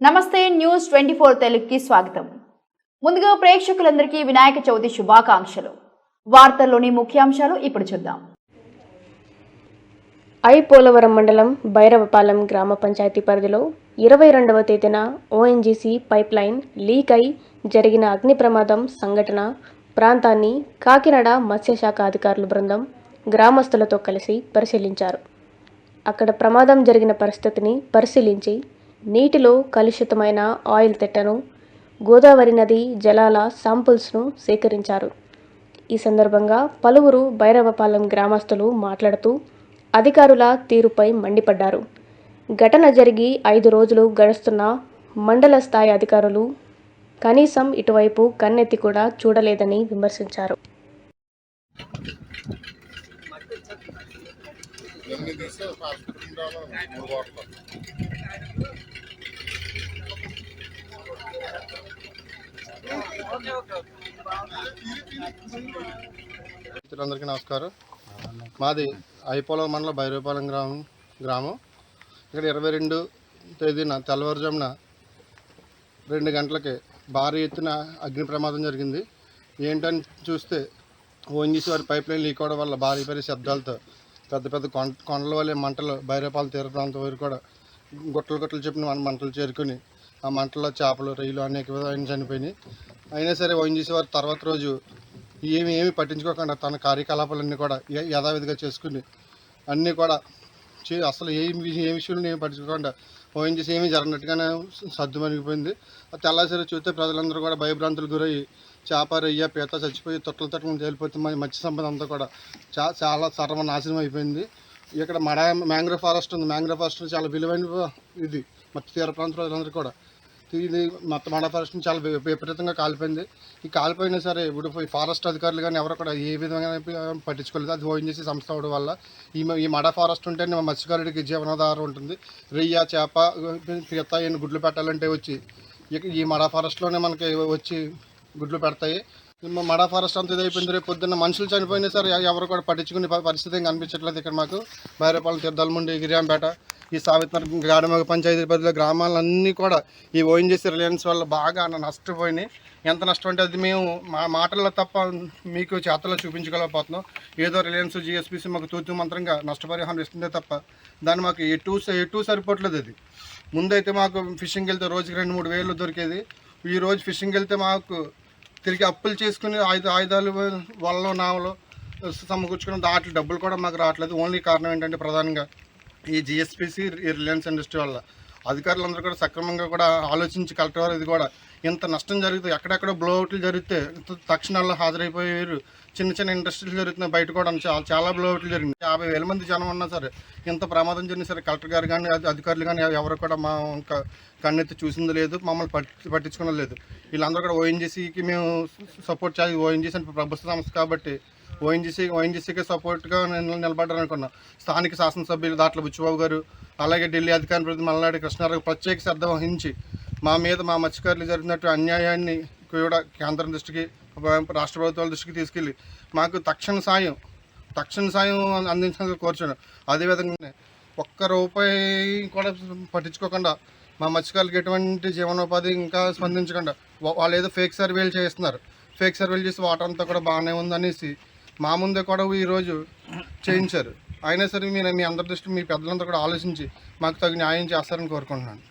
నమస్తే news twenty four తెలుగుకి స్వాగతం. ముందుగా ప్రేక్షకులందరికీ వినాయక చవితి శుభాకాంక్షలు. వార్తల్లోని ముఖ్యాంశాలు ఇప్పుడు చూద్దాం. ఐ పోలవరం మండలం భైరవపాలెం గ్రామ పంచాయతీ పరిధిలో ఇరవై రెండవ తేదీన ఓఎన్జీసీ పైప్ లైన్ లీక్ అయి జరిగిన అగ్ని ప్రమాదం సంఘటన ప్రాంతాన్ని కాకినాడ మత్స్యశాఖ అధికారుల బృందం గ్రామస్తులతో కలిసి పరిశీలించారు. అక్కడ ప్రమాదం జరిగిన పరిస్థితిని పరిశీలించి నీటిలో కలుషితమైన ఆయిల్ తెట్టను గోదావరి నది జలాల శాంపుల్స్ను సేకరించారు. ఈ సందర్భంగా పలువురు భైరవపాలెం గ్రామస్తులు మాట్లాడుతూ అధికారుల తీరుపై మండిపడ్డారు. ఘటన జరిగి ఐదు రోజులు గడుస్తున్న మండల స్థాయి అధికారులు కనీసం ఇటువైపు కన్నెత్తి కూడా చూడలేదని విమర్శించారు. మిత్రులందరికీ నమస్కారం. మాది ఐపోలం మండలం భైరవపాలెం గ్రామం గ్రామం. ఇక్కడ ఇరవై రెండు తేదీన తెల్లవారుజామున రెండు గంటలకి భారీ ఎత్తున అగ్ని ప్రమాదం జరిగింది. ఏంటని చూస్తే ఓఎన్జీసీ వారి పైప్ లైన్ లీక్ అవడం వల్ల భారీ భారీ శబ్దాలతో పెద్ద పెద్ద కొండ కొండల వల్ల మంటలు భైరవపాలెం తీర ప్రాంతం వరకు కూడా గుట్టలు గుట్టలు చెప్పిన మంటలు చేరుకుని ఆ మంటల్లో చేపలు రొయ్యలు అనేక విధాలు చనిపోయినాయి. అయినా సరే ఓఎన్జీసీ వారు తర్వాత రోజు ఏమి ఏమి పట్టించుకోకుండా తన కార్యకలాపాలన్నీ కూడా యథావిధిగా చేసుకుని అన్నీ కూడా చే- అసలు ఏ ఏ విషయంలో ఏమి పట్టించుకోకుండా ఓఎన్జీసీ ఏమీ జరగనట్టుగానే సర్దు మరిగిపోయింది ఆ తెల్లాసరి చూస్తే ప్రజలందరూ కూడా భయభ్రాంతులు గురయ్యి చేపారయ్య పీత చచ్చిపోయి తొట్టలు తట్టలు తేలిపోతుంది మత్స్య సంపద అంతా కూడా చా చాలా సర్వనాశనం అయిపోయింది. ఇక్కడ మడ మ్యాంగ్రోవ్ ఫారెస్ట్ ఉంది. మ్యాంగ్రోవ్ ఫారెస్ట్ చాలా విలువైన ఇది. మత్స్య తీర ప్రాంత ప్రజలందరూ కూడా ఇది మొత్తం మడ ఫారెస్ట్ చాలా విపరీతంగా కాలిపోయింది. ఈ కాలిపోయినా సరే ఇప్పుడు ఫారెస్ట్ అధికారులు కానీ ఎవరు కూడా ఏ విధంగా పట్టించుకోలేదు. అది ఓఎన్జీసీ సంస్థ అవడం వల్ల ఈ ఈ మడ ఫారెస్ట్ ఉంటేనే మత్స్యకారుడికి జీవనాధారం ఉంటుంది. రొయ్య చేప తీత గుడ్లు పెట్టాలంటే వచ్చి ఈ మడ ఫారెస్ట్లోనే మనకి వచ్చి గుడ్లు పెడతాయి. మడ ఫారెస్ట్ అంతా ఇదైపోయింది రేపు పొద్దున్న మనుషులు చనిపోయినా సరే ఎవరు కూడా పట్టించుకునే పరిస్థితి ఏం కనిపించట్లేదు ఇక్కడ మాకు. బైరపాలెం తిరుదలముండి గిరియాంపేట ఈ సావిత్ర గాడమగ పంచాయతీ పరిధిలో గ్రామాలన్నీ కూడా ఈ ఓఎన్జీసీ రిలయన్స్ వల్ల బాగా నష్టపోయినాయి. ఎంత నష్టం అంటే అది మేము మా మాటల్లో తప్ప మీకు చేతల్లో చూపించగలకపోతున్నాం ఏదో రిలయన్స్ జిఎస్పిసి మాకు తూతు మంత్రంగా నష్టపరిహారం ఇస్తుందే తప్ప దాన్ని మాకు ఎటు స- ఎటు సరిపోవట్లేదు అది. ముందైతే మాకు ఫిషింగ్ వెళ్తే రోజుకి రెండు మూడు వేలు దొరికేది. ఈ రోజు ఫిషింగ్ వెళ్తే మాకు తిరిగి అప్పులు చేసుకుని ఆయుధ ఆయుధాలు వలలో నావలో సమకూర్చుకుని దాటి డబ్బులు కూడా మాకు రావట్లేదు. ఓన్లీ కారణం ఏంటంటే ప్రధానంగా ఈ జిఎస్పిసి రిలయన్స్ ఇండస్ట్రీ వల్ల అధికారులందరూ కూడా సక్రమంగా కూడా ఆలోచించి కలెక్టర్ వారు ఇది కూడా ఇంత నష్టం జరుగుతుంది ఎక్కడెక్కడ బ్లోఅవుట్లు జరిగితే తక్షణాల్లో హాజరైపోయారు. చిన్న చిన్న ఇండస్ట్రీలు జరుగుతున్నాయి బయట కూడా చాలా చాలా బ్లోఅవుట్లు జరిగింది యాభై వేల మంది జనం ఉన్నా సరే ఇంత ప్రమాదం జరిగిన సరే కలెక్టర్ గారు కానీ అధికారులు కానీ ఎవరు కూడా మా ఇంకా కన్నెత్తి చూసింది లేదు మమ్మల్ని పట్టి పట్టించుకున్న లేదు. వీళ్ళందరూ కూడా ఓఎన్జీసీకి మేము సపోర్ట్ చేయాలి. ఓఎన్జీసీ అంటే ప్రభుత్వ సంస్థ కాబట్టి ఓఎన్జీసీ ఓఎన్జీసీకి సపోర్ట్గా నేను నిలబడ్డాను అనుకున్నా. స్థానిక శాసనసభ్యులు దాట్ల బుచ్చిబాబు గారు అలాగే ఢిల్లీ అధికార ప్రతినిధి మల్లాడి కృష్ణారావు ప్రత్యేక శ్రద్ధ వహించి మా మీద మా మత్స్యకారులు జరిగినట్టు అన్యాయాన్ని కూడా కేంద్రం దృష్టికి రాష్ట్ర ప్రభుత్వాల దృష్టికి తీసుకెళ్ళి మాకు తక్షణ సాయం తక్షణ సాయం అందించాలని కోరుచాను అదేవిధంగానే ఒక్క రూపాయి కూడా పట్టించుకోకుండా మా మత్స్యకారులకు ఎటువంటి జీవనోపాధి ఇంకా స్పందించకుండా వాళ్ళు ఏదో ఫేక్ సర్వేలు చేస్తున్నారు. ఫేక్ సర్వేలు చేసి వాటర్ అంతా కూడా బాగానే ఉందనేసి మా ముందే కూడా ఈరోజు చేయించారు. అయినా సరే మీరు మీ అందరి దృష్టి మీ పెద్దలంతా కూడా ఆలోచించి మాకు తగు న్యాయం చేస్తారని కోరుకుంటున్నాను.